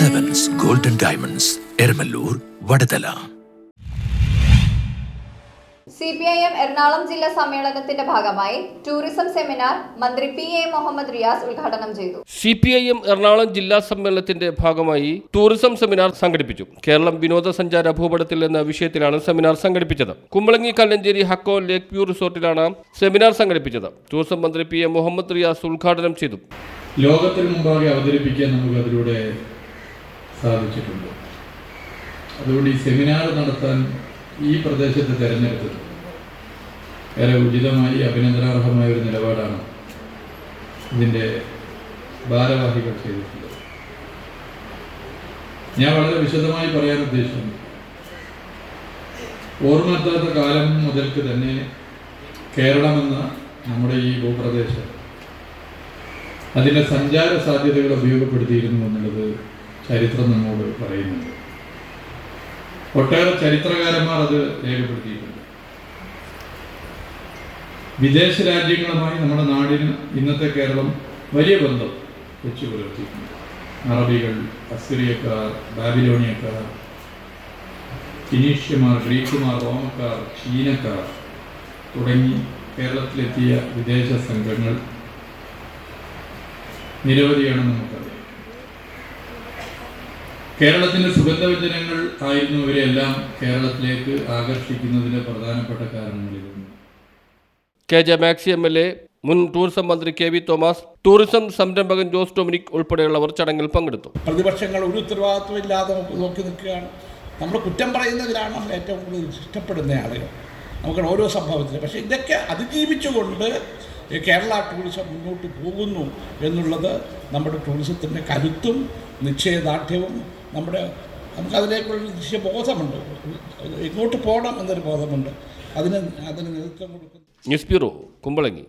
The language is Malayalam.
Diamonds Eramalloor Vadathala C P I M Ernakulam ജില്ലാ സമ്മേളനത്തിന്റെ ഭാഗമായി ടൂറിസം സെമിനാർ മന്ത്രി പി എ മുഹമ്മദ് റിയാസ് ഉദ്ഘാടനം ചെയ്തു. C P I M Ernakulam ജില്ലാ സമ്മേളനത്തിന്റെ ഭാഗമായി ടൂറിസം സെമിനാർ സംഘടിപ്പിച്ചു. കേരളം വിനോദസഞ്ചാര ഭൂപടത്തിൽ എന്ന വിഷയത്തിലാണ് സെമിനാർ സംഘടിപ്പിച്ചത്. കുമ്പളങ്ങി കല്ലഞ്ചേരി ഹക്കോ ലേക്ക് വ്യൂ റിസോർട്ടിലാണ് സെമിനാർ സംഘടിപ്പിച്ചത്. ടൂറിസം മന്ത്രി പി എ മുഹമ്മദ് റിയാസ് ഉദ്ഘാടനം ചെയ്തു. ലോകത്തിന് മുമ്പാകെ അവതരിപ്പിക്കാൻ നമുക്ക് അതിലൂടെ സാധിച്ചിട്ടുണ്ട്. അതുകൊണ്ട് ഈ സെമിനാർ നടത്താൻ ഈ പ്രദേശത്ത് തിരഞ്ഞെടുത്തത് ഏറെ ഉചിതമായി അഭിനന്ദനാർഹമായ ഒരു നിലപാടാണ് ഇതിന്റെ ഭാരവാഹികൾ ചെയ്തിട്ടുള്ളത്. ഞാൻ വളരെ വിശദമായി പറയാൻ ഉദ്ദേശിക്കുന്നു. ഓർമ്മയെത്താത്ത കാലം മുതൽക്ക് തന്നെ കേരളമെന്ന നമ്മുടെ ഈ ഭൂപ്രദേശം അതിന്റെ സഞ്ചാര സാധ്യതകൾ ഉപയോഗപ്പെടുത്തിയിരുന്നു എന്നുള്ളത് ചരിത്രം നമ്മോട് പറയുന്നുണ്ട്. ഒട്ടേറെ ചരിത്രകാരന്മാർ അത് രേഖപ്പെടുത്തിയിട്ടുണ്ട്. വിദേശ രാജ്യങ്ങളുമായി നമ്മുടെ നാടിന് ഇന്നത്തെ കേരളം വലിയ ബന്ധം വെച്ചു പുലർത്തിയിട്ടുണ്ട്. അറബികൾ അസ്ക്രിയക്കാർ ബാബിലോണിയക്കാർ ഫിനീഷ്യമാർ ഗ്രീക്കുമാർ റോമക്കാർ ചീനക്കാർ തുടങ്ങി കേരളത്തിലെത്തിയ വിദേശ സംഘങ്ങൾ നിരവധിയാണ് നമുക്കറിയാം കേരളത്തിന്റെ സുഗന്ധവ്യഞ്ജനങ്ങൾ ആയിരുന്നു ഇവരെല്ലാം കേരളത്തിലേക്ക് ആകർഷിക്കുന്നതിന് പ്രധാനപ്പെട്ട കാരണങ്ങളിലൊന്ന് K J Maxi M L A മുൻ ടൂറിസം മന്ത്രി കെ വി തോമസ് ടൂറിസം സംരംഭകൻ ജോസ് ഡൊമിനിക് ഉൾപ്പെടെയുള്ളവർ ചടങ്ങിൽ പങ്കെടുത്തു. പ്രതിപക്ഷങ്ങൾ ഒരു ഉത്തരവാദിത്വം ഇല്ലാതെ നോക്കി നിൽക്കുകയാണ്. നമ്മൾ കുറ്റം പറയുന്നതിലാണ് നമ്മൾ ഏറ്റവും കൂടുതൽ ഇഷ്ടപ്പെടുന്ന ആളുകൾ. നമുക്ക് ഓരോ സംഭവത്തിലും. പക്ഷേ ഇതൊക്കെ അതിജീവിച്ചുകൊണ്ട് കേരള ടൂറിസം മുന്നോട്ട് പോകുന്നു എന്നുള്ളത് നമ്മുടെ ടൂറിസത്തിന്റെ കരുത്തും നിശ്ചയദാർഢ്യവും നമ്മുടെ നമുക്കതിലേക്കുള്ള നിശ്ചയബോധമുണ്ട് ഇങ്ങോട്ട് പോകണം എന്നൊരു ബോധമുണ്ട്. അതിന് അതിന് നേതൃത്വം കൊടുക്കുന്നു. News bureau Kumbalangi.